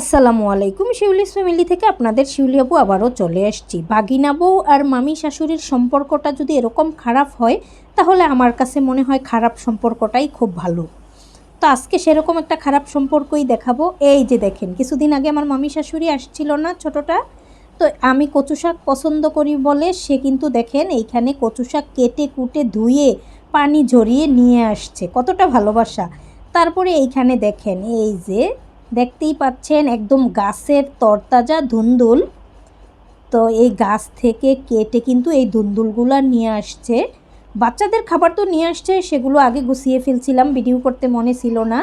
আসসালামু আলাইকুম শিউলিস ফ্যামিলি থেকে আপনাদের শিউলি আপু আবারও চলে আসছি। বাগিনা বউ আর মামি শাশুড়ির সম্পর্কটা যদি এরকম খারাপ হয়, তাহলে আমার কাছে মনে হয় খারাপ সম্পর্কটাই খুব ভালো। তো আজকে সেরকম একটা খারাপ সম্পর্কই দেখাবো। এই যে দেখেন, কিছুদিন আগে আমার মামি শাশুড়ি আসছিল না ছোটটা, তো আমি কচু শাক পছন্দ করি বলে সে কিন্তু দেখেন এইখানে কচু শাক কেটে কুটে ধুয়ে পানি ঝরিয়ে নিয়ে আসছে। কতটা ভালোবাসা। তারপরে এইখানে দেখেন, এই যে দেখতেই পাচ্ছেন একদম গাছের তরতাজা ধুন্দুল। তো এই গাছ থেকে কেটে কিন্তু এই ধুন্দুলগুলো নিয়ে আসছে। বাচ্চাদের খাবার তো নিয়ে আসছে, সেগুলো আগে গুছিয়ে ফেলছিলাম, ভিডিও করতে মনে ছিল না।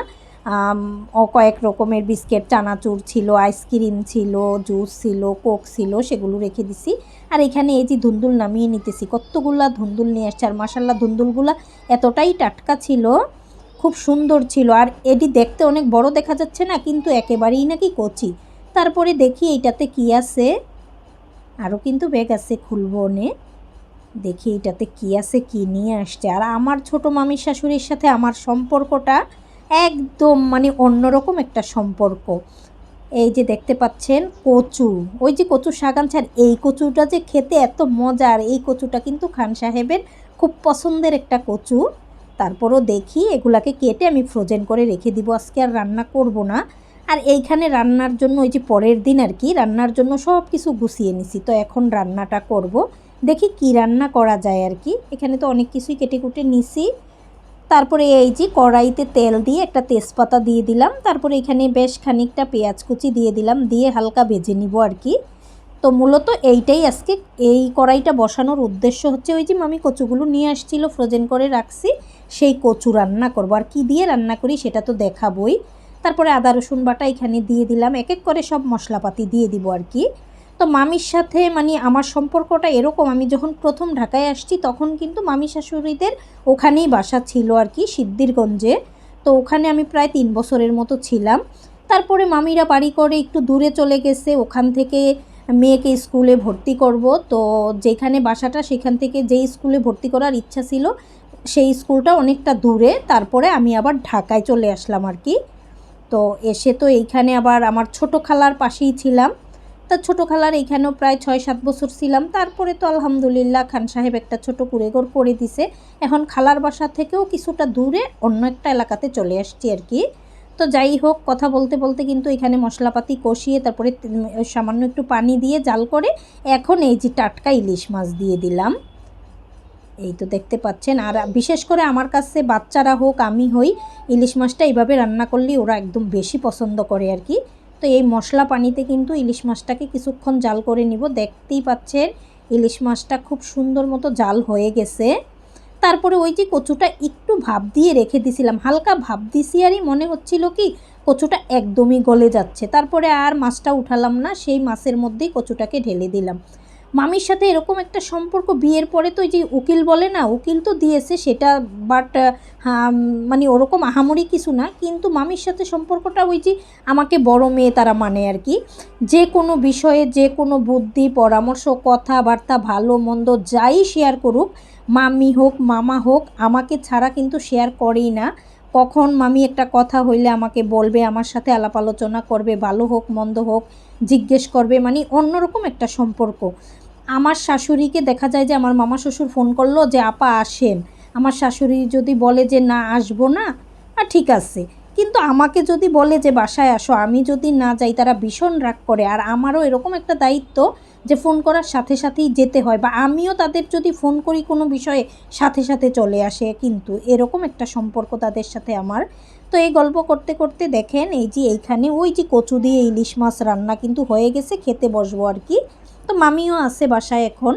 ও কয়েক রকমের বিস্কিট, চানাচুর ছিল, আইসক্রিম ছিল, জুস ছিল, কোক ছিল, সেগুলো রেখে দিছি। আর এখানে এই যে ধুন্দুল নামিয়ে নিতেছি, কতগুলা ধুন্দুল নিয়ে আসছে, আর মাসাল্লাহ ধুন্দুলগুলা এতটাই টাটকা ছিল। খুব সুন্দর ছিল। আর এটি দেখতে অনেক বড় দেখা যাচ্ছে না, কিন্তু একেবারেই নাকি কচি। তারপরে দেখি এইটাতে কি আছে। আরও কিন্তু ব্যাগ আছে খুলবো নে। দেখি এটাতে কি আছে, কি নিয়ে আসছে। আর আমার ছোট মামির শাশুড়ির সাথে আমার সম্পর্কটা একদম মানে অন্যরকম একটা সম্পর্ক। এই যে দেখতে পাচ্ছেন, কচু। ওই যে কচু আনছে, আর এই কচুটা যে খেতে এত মজার এই কচুটা কিন্তু খান সাহেবের খুব পছন্দের একটা কচু। তারপরও দেখি এগুলাকে কেটে আমি ফ্রোজেন করে রেখে দিব। আজকে আর রান্না করব না। আর এইখানে রান্নার জন্য ওই যে পরের দিন আর কি, রান্নার জন্য সব কিছু গুছিয়ে নিছি। তো এখন রান্নাটা করব। দেখি কি রান্না করা যায় আর কি। এখানে তো অনেক কিছুই কেটে কুটে নিছি। তারপরে এই যে কড়াইতে তেল দিয়ে একটা তেজপাতা দিয়ে দিলাম। তারপরে এখানে বেশ খানিকটা পেঁয়াজ কুচি দিয়ে দিলাম। দিয়ে হালকা ভেজে নিব আর কি। তো মূলত এইটাই আজকে। এই কড়াইটা বসানোর উদ্দেশ্য হচ্ছে ওই যে মামি কচুগুলো নিয়ে আসছিল ফ্রোজেন করে রাখছি, সেই কচু রান্না করব। আর কি দিয়ে রান্না করি সেটা তো দেখাবই। তারপরে আদা, রসুন বাটা এখানে দিয়ে দিলাম। এক এক করে সব মশলাপাতি দিয়ে দিব আর কি। তো মামির সাথে মানে আমার সম্পর্কটা এরকম, আমি যখন প্রথম ঢাকায় আসছি তখন কিন্তু মামি শাশুড়িদের ওখানেই বাসা ছিল আর কি, সিদ্ধিরগঞ্জে। তো ওখানে আমি প্রায় তিন বছরের মতো ছিলাম। তারপরে মামিরা বাড়ি করে একটু দূরে চলে গেছে, ওখান থেকে মেয়েকে স্কুলে ভর্তি করব। তো যেখানে বাসাটা সেখান থেকে যেই স্কুলে ভর্তি করার ইচ্ছা ছিল, সেই স্কুলটা অনেকটা দূরে। তারপরে আমি আবার ঢাকায় চলে আসলাম আর কি। তো এসে তো এইখানে আবার আমার ছোট খালার পাশেই ছিলাম। তা ছোট খালার এইখানেও প্রায় ছয় সাত বছর ছিলাম। তারপরে তো আলহামদুলিল্লাহ খান সাহেব একটা ছোট কুড়েঘর করে দিছে। এখন খালার বাসা থেকেও কিছুটা দূরে অন্য একটা এলাকাতে চলে আসছি আর কি। তো যাই হোক, কথা বলতে বলতে কিন্তু এখানে মশলাপাতি কষিয়ে তারপরে সামান্য একটু পানি দিয়ে জাল করে এখন এই যে টাটকা ইলিশ মাছ দিয়ে দিলাম। এই তো দেখতে পাচ্ছেন, আর বিশেষ করে আমার কাছে বাচ্চারা হোক, আমি হই, ইলিশ মাছটা এইভাবে রান্না করলেই ওরা একদম বেশি পছন্দ করে আর কি। তো এই মশলা পানিতে কিন্তু ইলিশ মাছটাকে কিছুক্ষণ জাল করে নিব। দেখতেই পাচ্ছেন, ইলিশ মাছটা খুব সুন্দর মতো জাল হয়ে গেছে। তারপরে ওই যে কচুটা একটু ভাব দিয়ে রেখে দিছিলাম। হালকা ভাব দিছি আরই মনে হচ্ছিল কি, কচুটা একদমই গলে যাচ্ছে। তারপরে আর মাছটা উঠালাম না, সেই মাছের মধ্যেই কচুটাকে ঢেলে দিলাম। মামির সাথে এরকম একটা সম্পর্ক বিয়ের পরে তো যে উকিল বলে না, উকিল তো দিয়েছে সেটা বাট মানে ওরকম আহামরি কিছু না, কিন্তু মামির সাথে সম্পর্কটা ওই যে আমাকে বড় মেয়ে তারা মানে আর কি। যে কোনো বিষয়ে, যে কোনো বুদ্ধি, পরামর্শ, কথাবার্তা, ভালো মন্দ যাই শেয়ার করুক, মামি হোক, মামা হোক, আমাকে ছাড়া কিন্তু শেয়ার করেই না। কখন মামি একটা কথা হইলে আমাকে বলবে, আমার সাথে আলাপ আলোচনা করবে, ভালো হোক, মন্দ হোক, জিজ্ঞেস করবে মানে অন্যরকম একটা সম্পর্ক। আমার শাশুড়িকে দেখা যায় যে আমার মামা শ্বশুর ফোন করল যে, আপা, আসেন। আমার শাশুড়ি যদি বলে যে, না, আসব না আর ঠিক আছে। কিন্তু আমাকে যদি বলে যে, বাসায় আসো, আমি যদি না যাই, তারা ভীষণ রাগ করে। আর আমারও এরকম একটা দায়িত্ব যে, ফোন করার সাথে সাথেই যেতে হয় বা আমিও তাদের যদি ফোন করি, কোনো বিষয়ে সাথে সাথে চলে আসে। কিন্তু এরকম একটা সম্পর্ক তাদের সাথে আমার। তো এই গল্প করতে করতে দেখেন, এই যে, এইখানে ওই যে কচু দিয়ে ইলিশ মাছ রান্না কিন্তু হয়ে গেছে, খেতে বসবো আর কি। তো মামিও আছে বাসায় এখন।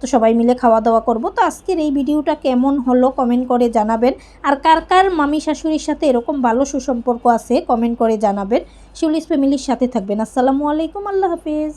তো সবাই মিলে খাওয়া দাওয়া করব। তো আজকের এই ভিডিওটা কেমন হলো কমেন্ট করে জানাবেন। আর কার কার মামি শাশুড়ির সাথে এরকম ভালো সুসম্পর্ক আছে, কমেন্ট করে জানাবেন। শিউলিস ফ্যামিলির সাথে থাকবেন। আসসালামু আলাইকুম, আল্লাহ হাফিজ।